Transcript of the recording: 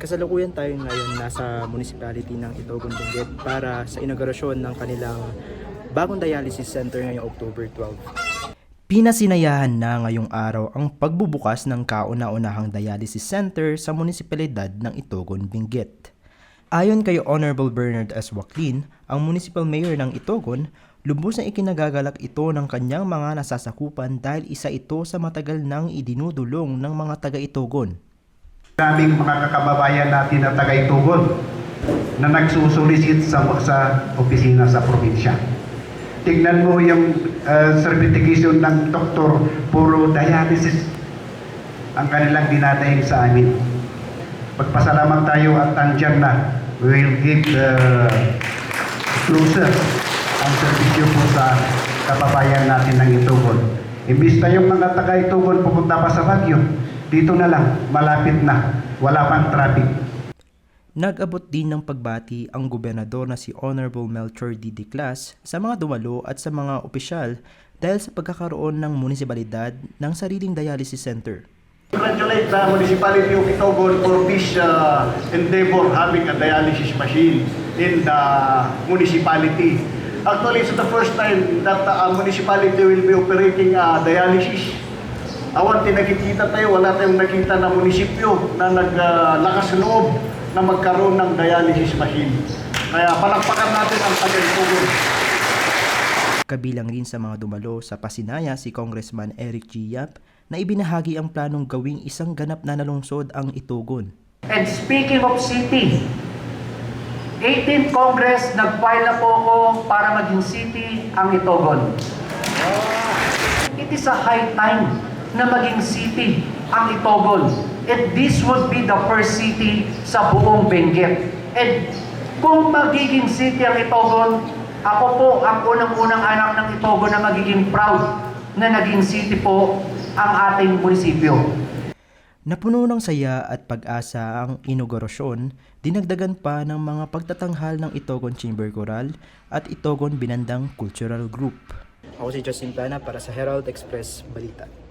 Kasalukuyan tayo ngayon nasa municipality ng Itogon Benguet para sa inaugurasyon ng kanilang bagong dialysis center ngayong October 12. Pinasinayahan na ngayong araw ang pagbubukas ng kauna-unahang dialysis center sa munisipalidad ng Itogon, Benguet. Ayon kay Honorable Bernard S. Waclin, ang municipal mayor ng Itogon, lubos na ikinagagalak ito ng kanyang mga nasasakupan dahil isa ito sa matagal nang idinudulong ng mga taga-Itogon. Daming mga kakababayan natin na taga-itugon na nagsusulisit sa, sa opisina sa probinsya. Tingnan mo yung uh, certification ng doktor, puro dialysis ang kanilang dinadaing sa amin. Pagpasalamat tayo at andyan na. We will give uh, closer ang serbisyo po sa kababayan natin ng Itugon. Imbis na yung mga taga-Itugon pupunta pa sa Baguio, dito na lang, malapit na, wala pang traffic. Nag-abot din ng pagbati ang gobernador na si Honorable Melchor D. De Clas sa mga dumalo at sa mga opisyal dahil sa pagkakaroon ng munisipalidad ng sariling dialysis center. Congratulate the municipality of Itogon for this uh, endeavor having a dialysis machine in the municipality. Actually, it's the first time that uh, a municipality will be operating uh, dialysis. Awan tinakikita tayo, wala tayong nakita na munisipyo na naglakas loob na magkaroon ng dialysis machine. Kaya palakpakan natin ang taga-Itogon. Kabilang rin sa mga dumalo sa pasinaya si Congressman Eric G. Yap na ibinahagi ang planong gawing isang ganap na nalungsod ang Itugon. And speaking of city, 18th Congress, nag-file na po ako para maging city ang Itogon. It is a high time na maging city ang Itogon. And this would be the first city sa buong Benguet. And kung magiging city ang Itogon, ako po ang unang-unang anak ng Itogon na magiging proud na naging city po ang ating munisipyo. Napuno ng saya at pag-asa ang inaugurasyon, dinagdagan pa ng mga pagtatanghal ng Itogon Chamber Choral at Itogon Binandang Cultural Group. Ako si Justin Plana para sa Herald Express Balita.